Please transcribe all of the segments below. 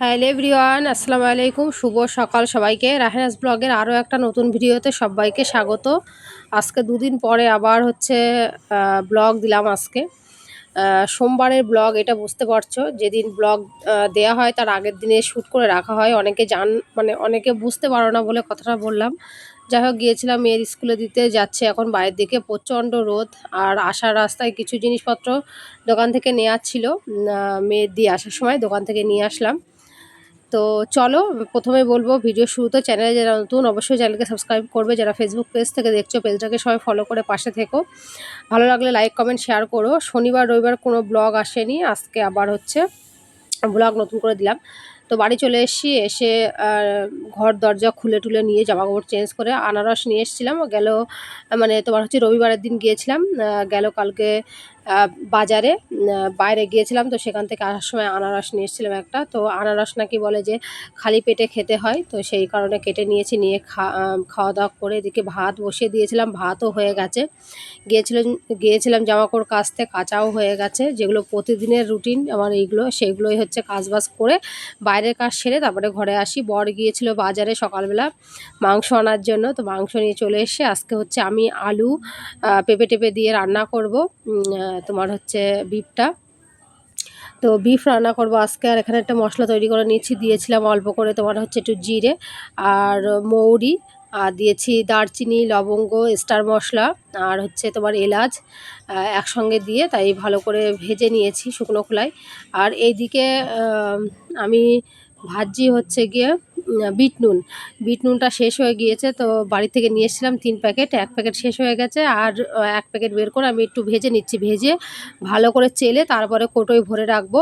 Hello everyone, আসসালামু আলাইকুম। শুভ সকাল সবাইকে। রাহেনাস ব্লগের আরও একটা নতুন ভিডিওতে সবাইকে স্বাগত। আজকে দুদিন পরে আবার হচ্ছে ব্লগ দিলাম আজকে। সোমবারের ব্লগ, এটা বুঝতে পারছ। যেদিন ব্লগ দেয়া হয় তার আগের দিনে শ্যুট করে রাখা হয়। অনেকে জান মানে অনেকে বুঝতে পারো না বলে কথাটা বললাম। যাই হোক, গিয়েছিলাম মেয়ের স্কুলে দিতে, যাচ্ছে এখন বাইরের দিকে। প্রচণ্ড রোদ আর আসার রাস্তায় কিছু জিনিসপত্র দোকান থেকে নেওয়ার ছিল। মেয়ের দিয়ে আসার সময় দোকান থেকে নিয়ে আসলাম। তো চলো, প্রথমে বলব, ভিডিও শুরুতে চ্যানেলে যারা নতুন, অবশ্যই চ্যানেলকে সাবস্ক্রাইব করবে। যারা ফেসবুক পেজ থেকে দেখছ পেজটাকে সবাই ফলো করে পাশে থেকো। ভালো লাগলে লাইক কমেন্ট শেয়ার করো। শনিবার, রবিবার কোনো ব্লগ আসেনি। আজকে আবার হচ্ছে ব্লগ নতুন করে দিলাম। তো বাড়ি চলে এসেছি, এসে ঘর দরজা খুলে টুলে নিয়ে জামা কাপড় চেঞ্জ করে আনারস নিয়ে এসেছিলাম। গেল মানে তোমার হচ্ছে রবিবারের দিন গিয়েছিলাম। গেল কালকে বাজারে বাইরে গিয়েছিলাম তো সেখান থেকে আসার সময় আনারস নিয়ে এসেছিলাম একটা। তো আনারস নাকি বলে যে খালি পেটে খেতে হয়, তো সেই কারণে কেটে নিয়েছি, নিয়ে খাওয়া দাওয়া করে এদিকে ভাত বসিয়ে দিয়েছিলাম, ভাতও হয়ে গেছে। গিয়েছিলাম গিয়েছিলাম জামা কাপড় কাচতে, কাঁচাও হয়ে গেছে, যেগুলো প্রতিদিনের রুটিন আমার এইগুলো সেগুলোই হচ্ছে কাজবাজ করে বাইরের কাজ সেরে তারপরে ঘরে আসি। বর গিয়েছিল বাজারে সকালবেলা মাংস আনার জন্য, তো মাংস নিয়ে চলে এসে আজকে হচ্ছে আমি আলু পেঁপে টেপে দিয়ে রান্না করব। তোমার হচ্ছে বিফটা তো বিফ রান্না করব আজকে, আর এখানে একটা মশলা তৈরি করে নিয়েছি। দিয়েছিলাম অল্প করে তোমার হচ্ছে একটু জিরে আর মৌরি, আর দিয়েছি দারচিনি, লবঙ্গ স্টার মশলা, আর হচ্ছে তোমার এলাচ একসঙ্গে দিয়ে তাই ভালো করে ভেজে নিয়েছি শুকনো খোলায়। আর এইদিকে আমি ভাজি হচ্ছে গিয়ে বিট নুন। বিট নুনটা শেষ হয়ে গিয়েছে তো বাড়ি থেকে নিয়ে এসেছিলাম তিন প্যাকেট। এক প্যাকেট শেষ হয়ে গেছে আর এক প্যাকেট বের করে আমি একটু ভেজে নিচ্ছি। ভেজে ভালো করে চেলে তারপরে কোটোয় ভরে রাখব।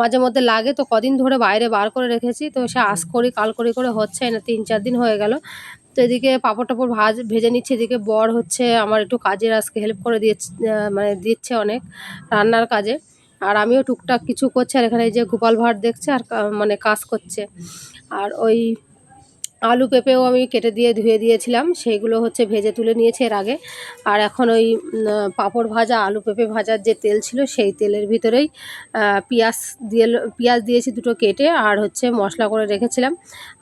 মাঝে মধ্যে লাগে তো কদিন ধরে বাইরে বার করে রেখেছি তো সে আজ করি কাল করি করে হচ্ছে না তিন চার দিন হয়ে গেল। তো এদিকে পাপড় টাপড় ভাজ ভেজে নিচ্ছে। এদিকে বর হচ্ছে আমার একটু কাজের আজকে হেল্প করে আহ, মানে দিচ্ছে অনেক রান্নার কাজে। আর আমিও টুকটাক কিছু করছি আর এখানে যে গোপাল ভাঁড় দেখছে আর মানে কাজ করছে। আর ওই আলু পেঁপেও আমি কেটে দিয়ে ধুয়ে দিয়েছিলাম সেইগুলো হচ্ছে ভেজে তুলে নিয়েছি এর আগে। আর এখন ওই পাঁপড় ভাজা, আলু পেঁপে ভাজার যে তেল ছিল, সেই তেলের ভিতরেই পেঁয়াজ দিয়ে পেঁয়াজ দিয়েছি দুটো কেটে, আর হচ্ছে মশলা করে রেখেছিলাম।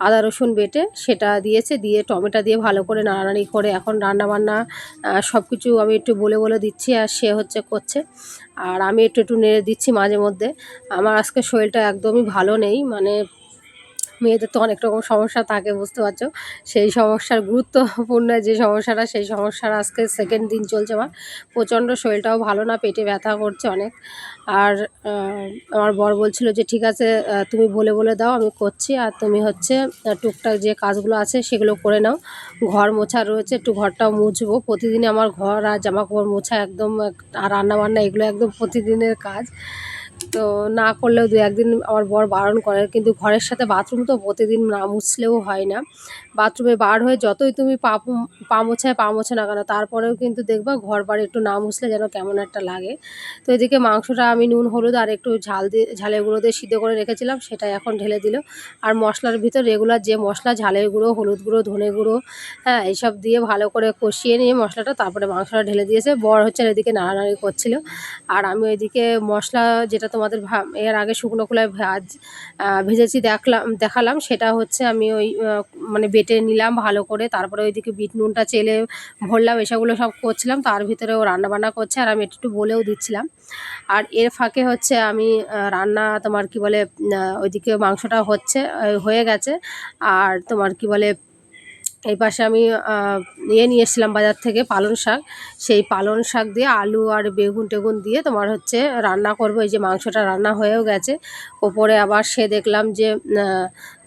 আদা রসুন বেটে, সেটা দিয়েছে, দিয়ে টমেটো দিয়ে ভালো করে নাড়ানাড়ি করে এখন রান্না বান্না সব কিছু আমি একটু বলে বলে দিচ্ছি, আর সে হচ্ছে করছে। আর আমি একটু একটু নেড়ে দিচ্ছি মাঝে মধ্যে। আমার আজকে শরীরটা একদমই ভালো নেই মানে মেয়েদের তো অনেক রকম সমস্যা থাকে, বুঝতে পারছ? সেই সমস্যার গুরুত্বপূর্ণ যে সমস্যাটা, সেই সমস্যার আজকে সেকেন্ড দিন চলছে আমার। প্রচণ্ড শরীরটাও ভালো না, পেটে ব্যথা করছে অনেক। আর আমার বর বলছিল যে, ঠিক আছে তুমি বলে বলে দাও, আমি করছি। আর তুমি হচ্ছে টুকটাক যে কাজগুলো আছে, সেগুলো করে নাও। ঘর মোছা রয়েছে, একটু ঘরটাও মুছবো। প্রতিদিনে আমার ঘর আর জামা কাপড় মোছা একদম, আর রান্না বান্না এগুলো একদম প্রতিদিনের কাজ। তো না করলেও দু একদিন আমার বর বারণ করে, কিন্তু ঘরের সাথে বাথরুম তো প্রতিদিন না মুছলেও হয় না। বাথরুমে বার হয়ে যতই তুমি পা পা মোছায় পা মোছে না কেন, তারপরেও কিন্তু দেখবা ঘর বাড়ি একটু না মুছলে যেন কেমন একটা লাগে। তো এদিকে মাংসটা আমি নুন, হলুদ আর একটু ঝাল দিয়ে, ঝালের গুঁড়ো দিয়ে সিদ্ধ করে রেখেছিলাম সেটা এখন ঢেলে দিল আর মশলার ভিতর রেগুলার যে মশলা, ঝালের গুঁড়ো, হলুদ গুঁড়ো, ধনে গুঁড়ো হ্যাঁ এইসব দিয়ে ভালো করে কষিয়ে নিয়ে মশলাটা তারপরে মাংসটা ঢেলে দিয়েছে। বর হচ্ছে এদিকে নাড়ানাড়ি করছিল। আর আমি ওইদিকে মশলা যেটা তোমাদের এর আগে শুকনো খোলায় ভাজ ভেজেছি, দেখলাম, দেখালাম, সেটা হচ্ছে আমি ওই মানে বেটে নিলাম ভালো করে। তারপরে ওইদিকে বিট নুনটা, চেলে ভরলাম এসবগুলো সব করছিলাম। তার ভিতরে ও রান্না বান্না করছে আর আমি একটু একটু বলেও দিচ্ছিলাম। আর এর ফাঁকে হচ্ছে আমি রান্না তোমার কি বলে ওইদিকে মাংসটা হচ্ছে হয়ে গেছে। আর তোমার কি বলে এই পাশে আমি ইয়ে নিয়ে এসেছিলাম বাজার থেকে পালং শাক। সেই পালং শাক দিয়ে আলু আর বেগুন টেগুন দিয়ে তোমার হচ্ছে রান্না করব। এই যে মাংসটা রান্না হয়েও গেছে। ওপরে আবার সে দেখলাম যে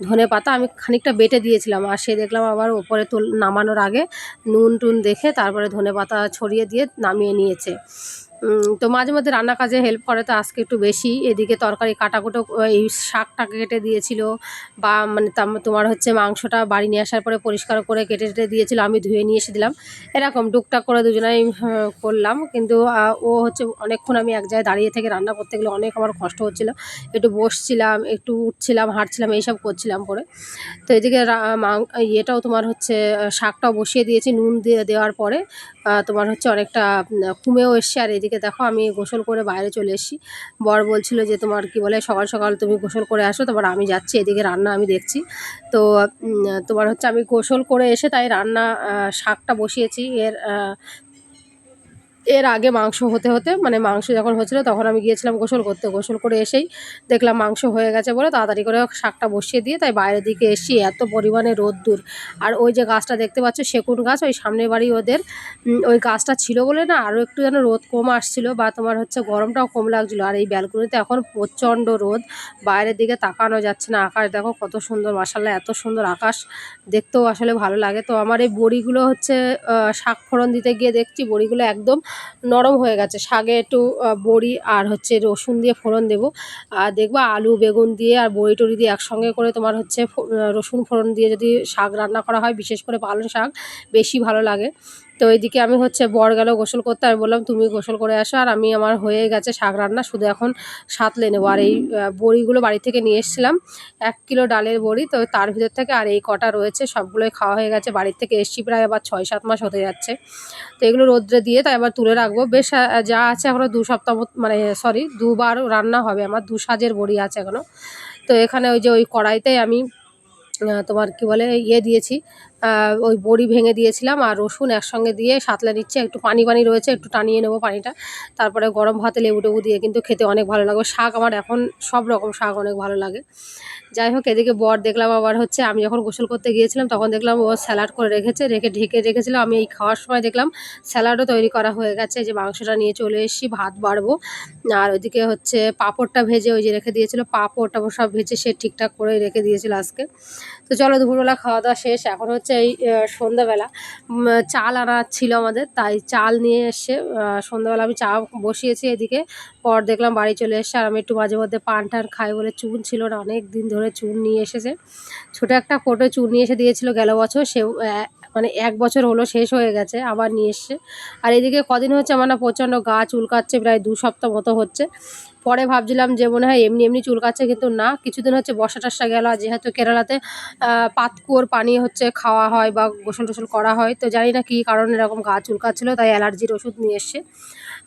ধনে পাতা আমি খানিকটা বেটে দিয়েছিলাম। আর সে দেখলাম আবার ওপরে তুল, নামানোর আগে নুন টুন দেখে তারপরে ধনে পাতা ছড়িয়ে দিয়ে নামিয়ে নিয়েছে। তো মাঝে মধ্যে রান্না কাজে হেল্প করে, তো আজকে একটু বেশি। এদিকে তরকারি কাটাকুটো, এই শাকটা কেটে দিয়েছিল। বা মানে তাম- তোমার হচ্ছে মাংসটা বাড়ি নিয়ে আসার পরে পরিষ্কার করে কেটে কেটে দিয়েছিল, আমি ধুয়ে নিয়ে এসে দিলাম। এরকম টুকটাক করে দুজনেই করলাম। কিন্তু ও হচ্ছে অনেকক্ষণ আমি এক জায়গায় দাঁড়িয়ে থেকে রান্না করতে গেলে অনেক আমার কষ্ট হচ্ছিল। একটু বসছিলাম, একটু উঠছিলাম, হাঁটছিলাম, এইসব করছিলাম পরে। তো এদিকে ইয়েটাও তোমার হচ্ছে, শাকটাও বসিয়ে দিয়েছি, নুন দিয়ে দেওয়ার পরে তোমার হচ্ছে অনেকটা কমেও এসছে। আর এদিকে দেখো আমি গোসল করে বাইরে চলে এসেছি। বর বলছিল যে তোমার কি বলে, সকাল সকাল তুমি গোসল করে আসো তোমার আমি যাচ্ছি, এদিকে রান্না আমি দেখছি। তো তোমার হচ্ছে আমি গোসল করে এসে তাই রান্না শাকটা বসিয়েছি। এর এর আগে মাংস হতে হতে মানে মাংস যখন হচ্ছিল তখন আমি গিয়েছিলাম গোসল করতে। গোসল করে এসেই দেখলাম মাংস হয়ে গেছে বলে তাড়াতাড়ি করে শাকটা বসিয়ে দিয়ে তাই বাইরের দিকে এসি এত পরিমাণে রোদ্দুর। আর ওই যে গাছটা দেখতে পাচ্ছ সেগুন গাছ, ওই সামনের বাড়ি ওদের ওই গাছটা ছিল বলে না আরও একটু যেন রোদ কম আসছিল বা তোমার হচ্ছে গরমটাও কম লাগছিল। আর এই ব্যালকনিতে এখন প্রচণ্ড রোদ, বাইরের দিকে তাকানো যাচ্ছে না আকাশ। দেখো কত সুন্দর মাসাল্লাহ এত সুন্দর আকাশ। দেখতেও আসলে ভালো লাগে। তো আমার এই বড়িগুলো হচ্ছে শাক ফোড়ন দিতে গিয়ে দেখছি বড়িগুলো একদম নরম হয়ে গেছে। শাগে একটু বড়ি আর হচ্ছে রসুন দিয়ে ফোড়ন দেবো। আর দেখব আলু, বেগুন দিয়ে আর বড়ি টড়ি দিয়ে একসঙ্গে করে তোমার হচ্ছে রসুন ফোড়ন দিয়ে যদি শাক রান্না করা হয়, বিশেষ করে পালং শাক, বেশি ভালো লাগে। তো এইদিকে আমি হচ্ছে বর গেল গোসল করতে, আমি বললাম, তুমি গোসল করে আসো। আর আমি আমার হয়ে গেছে শাক রান্না, শুধু এখন সাতলে নেব। আর এই বড়িগুলো বাড়ি থেকে নিয়ে এসেছিলাম, এক কিলো ডালের বড়ি। তো তার ভিতর থেকে আর এই কটা রয়েছে, সবগুলোই খাওয়া হয়ে গেছে। বাড়ির থেকে এসছি প্রায় আবার ছয় সাত মাস হতে যাচ্ছে। তো এগুলো রোদ্রে দিয়ে তাই আবার তুলে রাখব। বেশ যা আছে এখনও দু সপ্তাহ মানে সরি দুবার রান্না হবে। আমার দু সাজের বড়ি আছে এখনও তো এখানে ওই যে ওই কড়াইতে আমি তোমার কি বলে ইয়ে দিয়েছি ওই বড়ি ভেঙে দিয়েছিলাম আর রসুন একসঙ্গে দিয়ে সাতলে নিচ্ছে, একটু পানি পানি রয়েছে, একটু টানিয়ে নেব পানিটা। তারপরে গরম ভাতে লেবু টেবু দিয়ে কিন্তু খেতে অনেক ভালো লাগে শাক আমার এখন সব রকম শাক অনেক ভালো লাগে। যাই হোক, এদিকে বর দেখলাম আবার হচ্ছে, আমি যখন গোসল করতে গিয়েছিলাম তখন দেখলাম ও স্যালাড করে রেখেছে, রেখে ঢেকে রেখেছিল। আমি এই খাওয়ার সময় দেখলাম স্যালাডও তৈরি করা হয়ে গেছে যে মাংসটা নিয়ে চলে এসেছি, ভাত বাড়বো। আর ওইদিকে হচ্ছে পাঁপড়টা ভেজে ওই যে রেখে দিয়েছিল পাঁপড় টাপড় সব ভেজে সে ঠিকঠাক করে রেখে দিয়েছিল আজকে। তো চলো দুপুরবেলা খাওয়া দাওয়া শেষ। এখন হচ্ছে এই সন্ধ্যাবেলা। চাল আনা ছিল আমাদের, তাই চাল নিয়ে এসে সন্ধ্যাবেলা আমি চা বসিয়েছি এদিকে। পর দেখলাম বাড়ি চলে এসে আর আমি একটু মাঝে মধ্যে পান টান খাই বলে চুন ছিল না, অনেক দিন ধরে চুন নিয়ে এসেছে। ছোটো একটা কোটো চুন নিয়ে এসে দিয়েছিল গেল বছর সে মানে এক বছর হলো, শেষ হয়ে গেছে, আবার নিয়ে এসছে। আর এদিকে কদিন হচ্ছে আমার না প্রচণ্ড গা চুলকাচ্ছে, প্রায় দু সপ্তাহ মতো হচ্ছে। পরে ভাবছিলাম যে মনে হয় এমনি এমনি চুলকাচ্ছে, কিন্তু না, কিছুদিন হচ্ছে বর্ষা টর্ষা গেল যেহেতু কেরালাতে পাতকুয়োর পানি হচ্ছে খাওয়া হয় বা গোসল টোসল করা হয়, তো জানি না কী কারণে এরকম গা চুলকাচ্ছিলো, তাই অ্যালার্জির ওষুধ নিয়ে এসছে।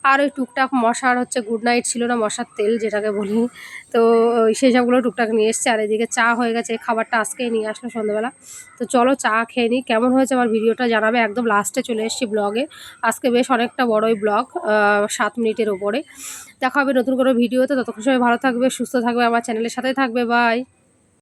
আর ওই টুকটাক মশার হচ্ছে গুড নাইট ছিল না, মশার তেল যেটাকে বলি। তো সেই সবগুলো টুকটাক নিয়ে এসছে, আর এদিকে চা হয়ে গেছে খাবারটা আজকেই নিয়ে আসলো সন্ধ্যাবেলা। তো চলো চা খেয়ে নিই কেমন হয়েছে আমার ভিডিওটা জানাবে একদম লাস্টে চলে এসেছি ব্লগে আজকে বেশ অনেকটা বড়ই ব্লগ সাত মিনিটের ওপরে দেখা হবে নতুন কোনো ভিডিওতে ততক্ষণ সবাই ভালো থাকবে, সুস্থ থাকবে, আমার চ্যানেলের সাথে থাকবে বাই